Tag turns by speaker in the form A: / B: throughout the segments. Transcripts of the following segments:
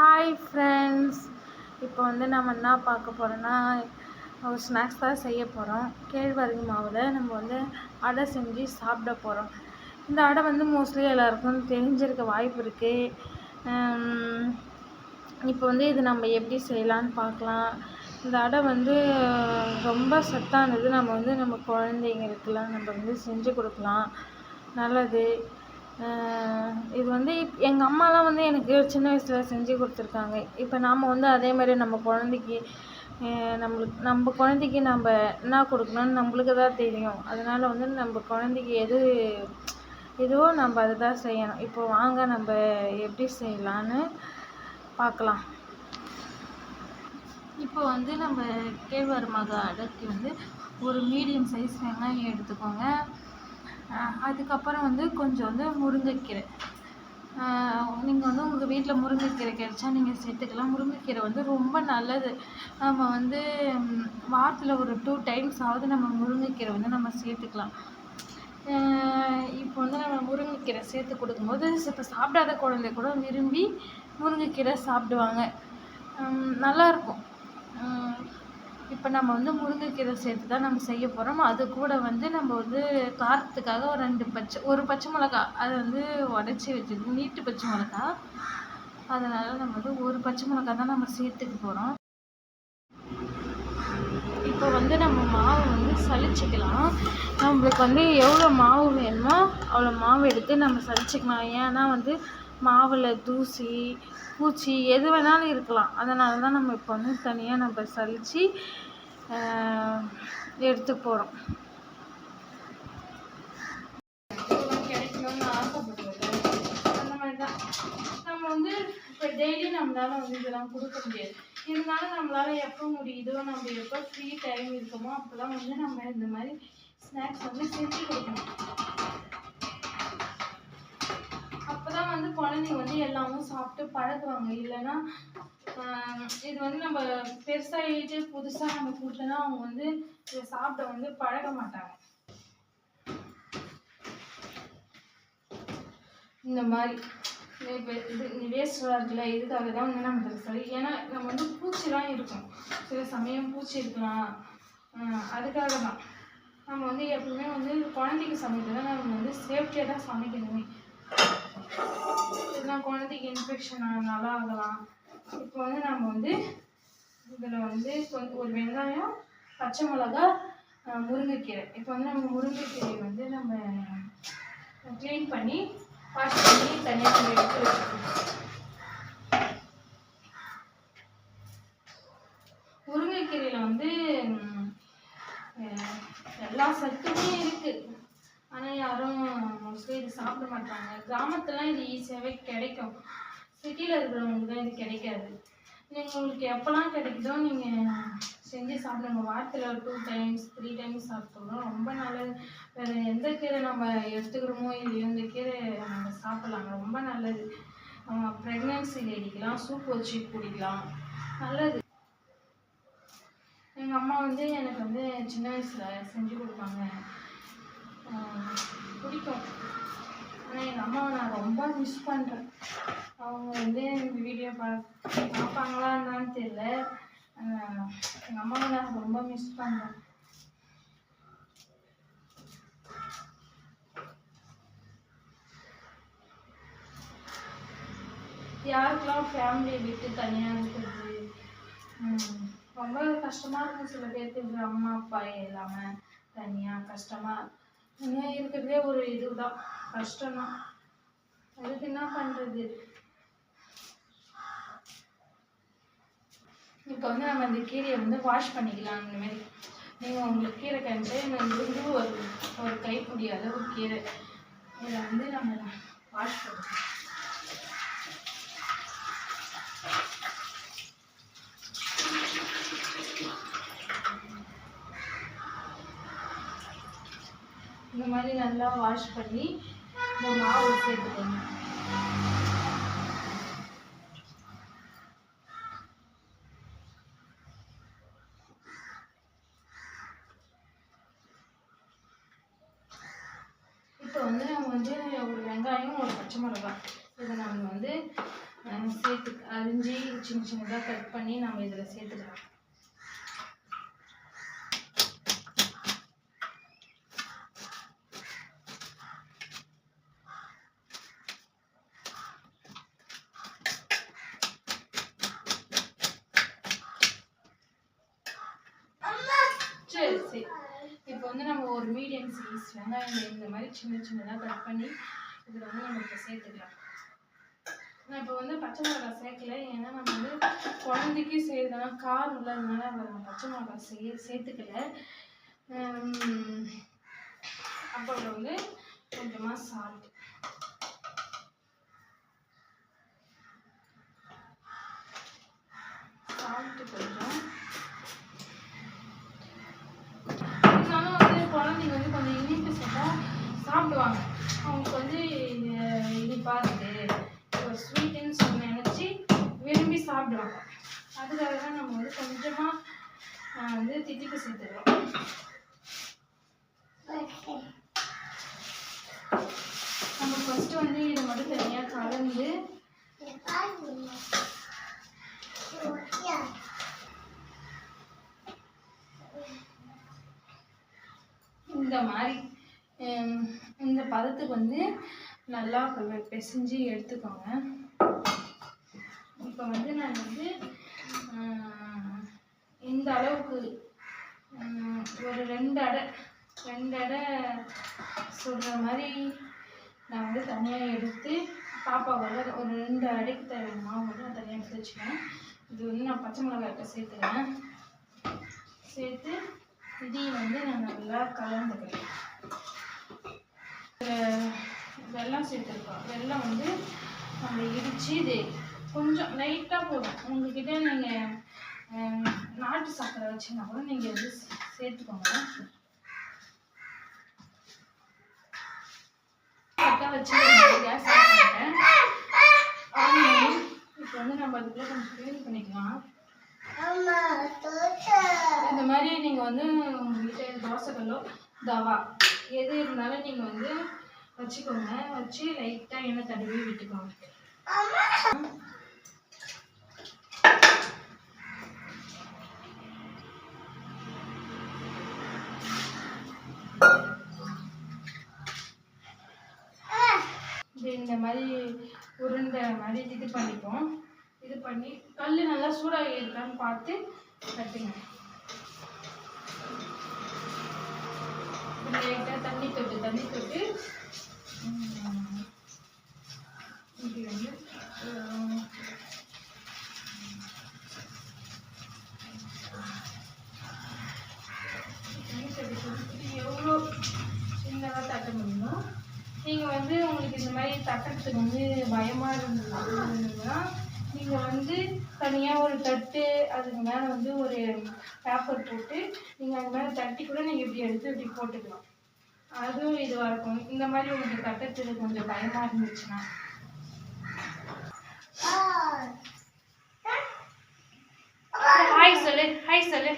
A: Hi friends இப்போ வந்து நம்ம என்ன பார்க்க போகிறோன்னா ஒரு ஸ்நாக்ஸ் தான் செய்ய போகிறோம் கேழ்வரகு மாவில் நம்ம வந்து அடை செஞ்சு சாப்பிட போகிறோம் இந்த அடை வந்து மோஸ்ட்லி எல்லாருக்கும் தெரிஞ்சிருக்க வாய்ப்பு இருக்குது இப்போ வந்து இது நம்ம எப்படி செய்யலான்னு பார்க்கலாம். இந்த அடை வந்து ரொம்ப சத்தானது. நம்ம வந்து நம்ம குழந்தைங்களுக்கெல்லாம் நம்ம வந்து செஞ்சு கொடுக்கலாம். நல்லது. இது வந்து இப் எங்கள் அம்மாலாம் வந்து எனக்கு சின்ன வயசில் செஞ்சு கொடுத்துருக்காங்க. இப்போ நாம் வந்து அதே மாதிரி நம்ம குழந்தைக்கு நம்மளுக்கு நம்ம குழந்தைக்கு நம்ம என்ன கொடுக்கணும்னு நம்மளுக்கு தான் தெரியும். அதனால் வந்து நம்ம குழந்தைக்கு எது இதுவோ நம்ம அதை தான் செய்யணும். இப்போ வாங்க நம்ம எப்படி செய்யலான்னு பார்க்கலாம். இப்போ வந்து நம்ம கேழ்வரகு அடக்கி வந்து ஒரு மீடியம் சைஸ் வெங்காயம் எடுத்துக்கோங்க. அதுக்கப்புறம் வந்து கொஞ்சம் வந்து முருங்கைக்கீரை. நீங்கள் வந்து உங்கள் வீட்டில் முருங்கைக்கீரை கிடைச்சா நீங்கள் சேர்த்துக்கலாம். முருங்கைக்கீரை வந்து ரொம்ப நல்லது. நம்ம வந்து வாரத்தில் ஒரு டூ டைம்ஸ் ஆகுது நம்ம முருங்கைக்கீரை வந்து நம்ம சேர்த்துக்கலாம். இப்போ வந்து நம்ம முருங்கைக்கீரை சேர்த்து கொடுக்கும்போது இப்போ சாப்பிடாத குழந்தை கூட விரும்பி முருங்கைக்கீரை சாப்பிடுவாங்க. நல்லாயிருக்கும் இப்போ நம்ம வந்து முருங்கைக்கீரை சேர்த்து தான் நம்ம செய்ய போகிறோம் அது கூட வந்து நம்ம வந்து காரத்துக்காக ஒரு ரெண்டு பச்சை ஒரு பச்சை மிளகா அதை வந்து உடச்சி வச்சுருக்கு நீட்டு பச்சை மிளகா. அதனால் நம்ம வந்து ஒரு பச்சை மிளகா தான் நம்ம சேர்த்துக்க போகிறோம் இப்போ வந்து நம்ம மாவு வந்து சளிச்சிக்கலாம். நம்மளுக்கு வந்து எவ்வளோ மாவு வேணுமோ அவ்வளோ மாவு எடுத்து நம்ம சளிச்சிக்கலாம். ஏன்னா வந்து மாவில் தூசி பூச்சி எது வேணாலும் இருக்கலாம். அதனால தான் நம்ம இப்போ வந்து தனியாக நம்ம சலித்து எடுத்து போகிறோம் அந்த நம்ம வந்து இப்போ டெய்லி நம்மளால வந்து இதெல்லாம் கொடுக்க முடியாது. இருந்தாலும் நம்மளால எப்போ முடியுதோ நம்ம எப்போ ஃப்ரீ டைம் இருக்கோமோ அப்போல்லாம் வந்து நம்ம இந்த மாதிரி ஸ்நாக்ஸ் வந்து செஞ்சு கொடுக்கணும். தான் வந்து குழந்தைங்க வந்து எல்லாமும் சாப்பிட்டு பழகுவாங்க. இல்லைன்னா இது வந்து நம்ம பெருசாகிட்டு புதுசாக நம்ம கொடுத்தோன்னா அவங்க வந்து இதை சாப்பிட வந்து பழக மாட்டாங்க. இந்த மாதிரி இப்போ இது வேஸ்ட்டாக இருக்குல்ல இதுக்காக தான் வந்து நம்ம சரி ஏன்னா நம்ம வந்து பூச்சிலாம் இருக்கும். சில சமயம் பூச்சி இருக்கலாம். அதுக்காக தான் நம்ம வந்து எப்பவுமே வந்து குழந்தைக்கு சமைக்கிறதா நம்ம வந்து சேஃப்டியாக தான் சமைக்கணுமே. இதெல்லாம் குழந்தைக்கு இன்ஃபெக்ஷன் ஆனாலும் ஆகலாம் இப்போ வந்து நம்ம வந்து இதில் வந்து கொஞ்சம் ஒரு வெங்காயம் பச்சை மிளகா முருங்கைக்கீரை. இப்போ வந்து நம்ம முருங்கைக்கீரை வந்து நம்ம க்ளீன் பண்ணி வாஷ் பண்ணி தனியாக நம்ம எடுத்து வச்சுக்கணும். முருங்கைக்கீரையில் வந்து எல்லா சத்துமே இருக்குது ஆனால் யாரும் மோஸ்ட்லி இது சாப்பிட மாட்டாங்க. கிராமத்துலாம் இது ஈஸியாகவே கிடைக்கும். சிட்டியில் இருக்கிறவங்களுக்கு தான் இது கிடைக்காது. நீங்கள் உங்களுக்கு எப்போல்லாம் கிடைக்குதோ நீங்கள் செஞ்சு சாப்பிடுங்க. வாரத்தில் டூ டைம்ஸ் த்ரீ டைம்ஸ் சாப்பிட்டோம்னா ரொம்ப நல்லது வேறு எந்த கீரை நம்ம எடுத்துக்கிறோமோ இல்லையோ இந்த கீரை நம்ம சாப்பிட்லாங்க ரொம்ப நல்லது. ப்ரெக்னென்சி லேடிக்கெலாம் சூப் வச்சு குடிக்கலாம். நல்லது. எங்கள் அம்மா வந்து எனக்கு வந்து சின்ன வயசில் செஞ்சு கொடுப்பாங்க பிடிக்கும் அம்மாவை நான் ரொம்ப மிஸ் பண்ணுறேன் அவங்க வந்து இந்த வீடியோ பா பார்ப்பாங்களா என்னன்னு தெரியல. எங்கள் அம்மாவை நான் ரொம்ப மிஸ் பண்ணுறேன் யாருக்கெல்லாம் ஃபேமிலியை விட்டு தனியாக இருக்கிறது? ரொம்ப கஷ்டமாக இருக்கும் சில பேர்த்துக்கு அம்மா அப்பா இல்லாமல் தனியாக கஷ்டமாக தனியாக இருக்கிறதே ஒரு இதுதான். கஷ்டம்தான். அதுக்கு என்ன பண்ணுறது இப்போ வந்து நம்ம இந்த கீரையை வந்து வாஷ் பண்ணிக்கலாம் இந்த மாதிரி. நீங்கள் உங்களுக்கு கீரை கண்டு வந்து ஒரு ஒரு கைப்பிடி அளவு கீரை. இதை வந்து நம்ம வாஷ் பண்ணலாம் இந்த மாதிரி நல்லா வாஷ் பண்ணி இந்த மாவு சேர்த்துக்கோங்க. இப்போ வந்து நம்ம வந்து ஒரு வெங்காயம் ஒரு பச்சை மிளகாய். இதை நம்ம வந்து சேர்த்து அரிஞ்சு சின்ன சின்னதாக கட் பண்ணி நம்ம இதில் சேர்த்துக்கலாம் சரி சரி இப்போ வந்து நம்ம ஒரு மீடியம் சைஸ் வெங்காயம் இந்த மாதிரி சின்ன சின்னதாக கட் பண்ணி இதில் வந்து நம்ம இப்போ சேர்த்துக்கலாம். நான் இப்போ வந்து பச்சை மிளகாய் சேர்க்கல. ஏன்னா நம்ம வந்து குழந்தைக்கு செய்யறதுனால காரம் இல்லாததுனால நம்ம பச்சை மிளகாய் சே சேர்த்துக்கல. அப்புறம் வந்து கொஞ்சமாக சால்ட் சால்ட்டு கொஞ்சம் இருந்தாலும் வந்து குழந்தைங்க வந்து கொஞ்சம் இனிப்பு சேர்த்தா சாப்பிடுவாங்க அவங்களுக்கு வந்து அஹ், இனிப்பா இருக்கு ஒரு ஸ்வீட்டுன்னு சொல்லி நினச்சி விரும்பி சாப்பிடுவாங்க அதுக்காக தான் நம்ம வந்து கொஞ்சமாக வந்து தித்திப்பு சேர்த்துக்கிறோம் நம்ம ஃபஸ்ட்டு வந்து இதை மட்டும் தனியாக கலந்து இந்த மாதிரி ஹம், இந்த பதத்துக்கு வந்து நல்லா பிசைஞ்சு எடுத்துக்கோங்க. இப்போ வந்து நான் வந்து இந்த அளவுக்கு ஒரு ரெண்டு அடை ரெண்டு அடை சொல்கிற மாதிரி நான் வந்து தனியாக எடுத்து பாப்பாவோட ஒரு ரெண்டு அடைக்கு தேவையான மாவு மட்டும் நான் தனியாக எடுத்து வச்சுக்கிறேன் இது வந்து நான் பச்சை மிளகாய் சேர்த்துக்கிறேன் சேர்த்து இதையும் வந்து நான் நல்லா கலந்துக்கிறேன் வெள்ளம் சேர்த்துருக்கோம். வெள்ளம் வந்து நம்ம இடித்து இது கொஞ்சம் லைட்டாக போதும். உங்ககிட்ட நீங்கள் நாட்டு சக்கரை வச்சுருந்தா கூட நீங்கள் வந்து சேர்த்துக்கோங்க சக்கரை வச்சு கேஸ் இப்போ வந்து நம்ம அதுக்குள்ளே கொஞ்சம் க்ளீன் பண்ணிக்கலாம். இந்த மாதிரி நீங்கள் வந்து உங்கள்கிட்ட தோசைக்கல்லோ தவா எது இருந்தாலும் நீங்கள் வந்து வச்சுக்கோங்க. வச்சு லைட்டாக எண்ணெய் தடவி விட்டுக்கோங்க. மாதிரி உருண்டை மாதிரி இது பண்ணிப்போம். இது பண்ணி கல் நல்லா சூடாக இருக்கான்னு பார்த்து கட்டுங்க லைட்டாக தண்ணி தொட்டு தண்ணி தொட்டு. இது இப்படி வந்து தண்ணி தொட்டு எவ்வளோ சின்னதாக தட்ட முடியுமோ நீங்கள் வந்து உங்களுக்கு இந்த மாதிரி தட்டுறதுக்கு வந்து பயமாக இருந்ததுன்னா நீங்கள் வந்து தனியாக ஒரு தட்டு அதுக்கு மேலே வந்து ஒரு பேப்பர் போட்டு நீங்கள் அது மேலே தட்டி கூட நீங்கள் இப்படி எடுத்து இப்படி போட்டுக்கலாம். அதுவும் இதுவாக இருக்கும். இந்த மாதிரி உங்களுக்கு தட்டுறதுக்கு கொஞ்சம் பயமாக இருந்துச்சுன்னா. ஹாய் சொல்லு ஹாய் சொல்லு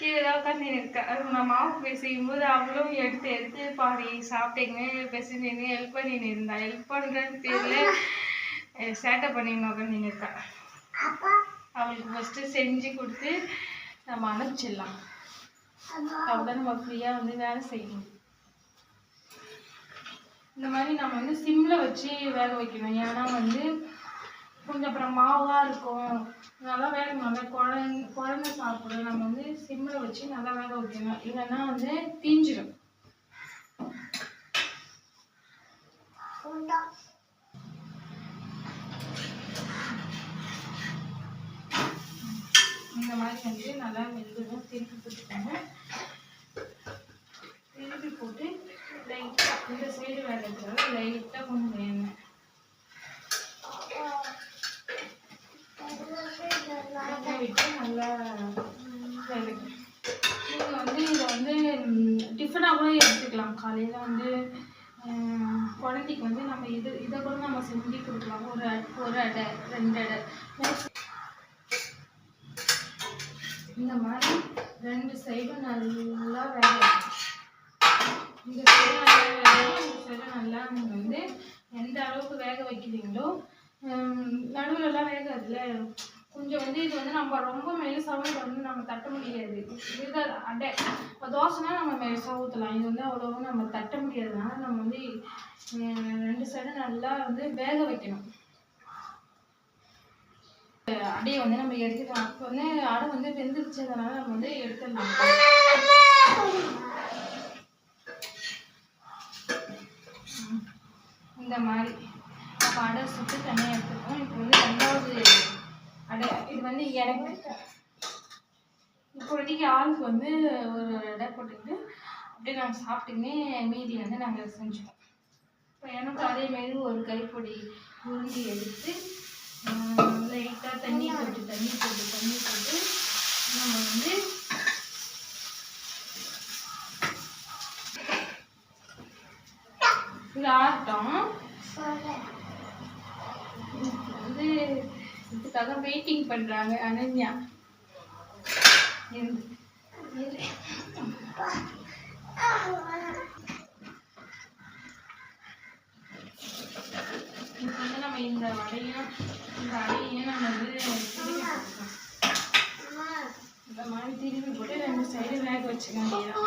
A: கீழே தான் உட்காந்து இருக்கா. நான் மாவு பேசிக்கும்போது அவளும் எடுத்து எடுத்து பாடி சாப்பிட்டீங்க பேசினீங்க ஹெல்ப் பண்ணின்னு இருந்தா. ஹெல்ப் பண்ணுறேன்னு தெரியல. சேட்டை பண்ணின்னு உட்காந்து இருக்கா. அவளுக்கு ஃபஸ்ட்டு செஞ்சு கொடுத்து நம்ம அனுப்பிச்சிடலாம். அப்பதான் நம்ம ஃப்ரீயாக வந்து வேலை செய்யணும். இந்த மாதிரி நம்ம வந்து சிம்மில் வச்சு வேக வைக்கணும். ஏன்னா வந்து கொஞ்சம் அப்புறம் மாவாக இருக்கும். நல்லா வேக நல்லா குழந்தை குழந்தை சாப்பிடும் நம்ம வந்து சிம்மில் வச்சு நல்லா வேக வைக்கணும். இல்லைன்னா வந்து தீஞ்சிடும் இந்த மாதிரி வந்து நல்லா வெந்துடும் திருப்பி போட்டுக்கோங்க திருப்பி போட்டு லைட்டாக இந்த சைடு வேலை லைட்டாக கொஞ்சம் சப்பாத்திக்கு வந்து நம்ம இது இதை கூட நம்ம செஞ்சு கொடுக்கலாம். ஒரு ஒரு அடை ரெண்டு அடை. இந்த மாதிரி ரெண்டு சைடும் நல்லா வேக இந்த சைடும் வேக இந்த சைடும் நல்லா நீங்கள் வந்து எந்த அளவுக்கு வேக வைக்கிறீங்களோ நடுவில்லாம் வேகாதுல்ல. கொஞ்சம் வந்து இது வந்து நம்ம ரொம்ப மெலிசாவும் இது வந்து நம்ம தட்ட முடியாது. இதுதான் அடை இப்போ தோசைனா நம்ம மெலிசாக ஊற்றலாம் இது வந்து அவ்வளோவா நம்ம தட்ட முடியாதனால நம்ம வந்து ரெண்டு சைடும் நல்லா வந்து வேக வைக்கணும். அடையை வந்து நம்ம எடுத்துக்கலாம். இப்போ வந்து அடை வந்து வெந்துருச்சதுனால நம்ம வந்து எடுத்துடலாம். இந்த மாதிரி. நம்ம அடை சுட்டு தனியாக எடுத்துக்கோம் இப்போ வந்து ரெண்டாவது அடை இது வந்து எனக்கு இப்போதைக்கு ஆளுக்கு வந்து ஒரு அடை போட்டுக்கிட்டு அப்படியே நாங்கள் சாப்பிட்டுக்கினே மீதி வந்து நாங்கள் செஞ்சுப்போம். இப்போ எனக்கு அதே மாதிரி ஒரு கைப்பொடி உருண்டி எடுத்து லைட்டாக தண்ணி போட்டு தண்ணி போட்டு தண்ணி போட்டு நம்ம வந்து இது ஆகட்டும் வந்து இதுக்காக வெயிட்டிங் பண்ணுறாங்க அனன்யா. இப்போ வந்து நம்ம இந்த வடையும் இந்த அடையையும் நம்ம வந்து இந்த மாதிரி திருப்பி போட்டு ரெண்டு சைடு வேக வச்சுக்க வேண்டியதான்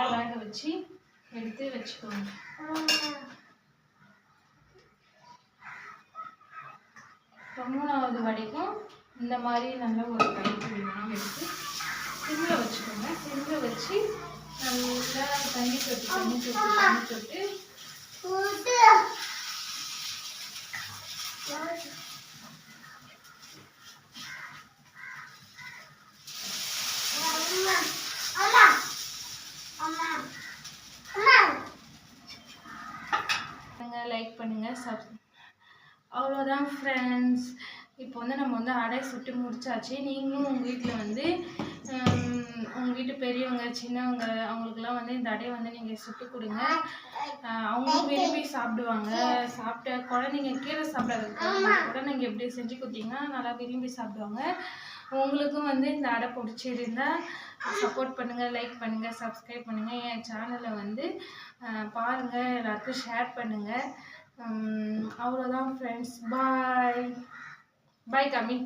A: நல்லா வேக வச்சு எடுத்து வச்சுக்கோங்க. மூணாவது வடைக்கும் இந்த மாதிரி நல்ல ஒரு கைப்பிடி எடுத்து சிம்மில் வச்சுக்கோங்க. சிம்மில் வச்சு நல்லா தண்ணி தொட்டு தண்ணி தொட்டு தண்ணி தொட்டு பண்ணுங்க லைக் பண்ணுங்க சப் அவ்வளோதான் ஃப்ரெண்ட்ஸ் இப்போ வந்து நம்ம வந்து அடை சுட்டு முடிச்சாச்சு. நீங்களும் உங்கள் வீட்டில் வந்து உங்கள் வீட்டு பெரியவங்க சின்னவங்க அவங்களுக்குலாம் வந்து இந்த அடையை வந்து நீங்கள் சுட்டு கொடுங்க. அவங்களும் விரும்பி சாப்பிடுவாங்க. சாப்பிட்ட குழந்தைங்க கீரை சாப்பிடாத குழந்தைங்க கூட நீங்கள் எப்படி செஞ்சு கொடுத்தீங்கன்னா நல்லா விரும்பி சாப்பிடுவாங்க. உங்களுக்கும் வந்து இந்த அடை பிடிச்சிருந்தா சப்போர்ட் பண்ணுங்கள் லைக் பண்ணுங்கள் சப்ஸ்கிரைப் பண்ணுங்கள் என் சேனலை வந்து பாருங்கள் எல்லாருக்கும் ஷேர் பண்ணுங்கள் அவ்வளோதான் ஃப்ரெண்ட்ஸ் பாய் பாய் கம்மி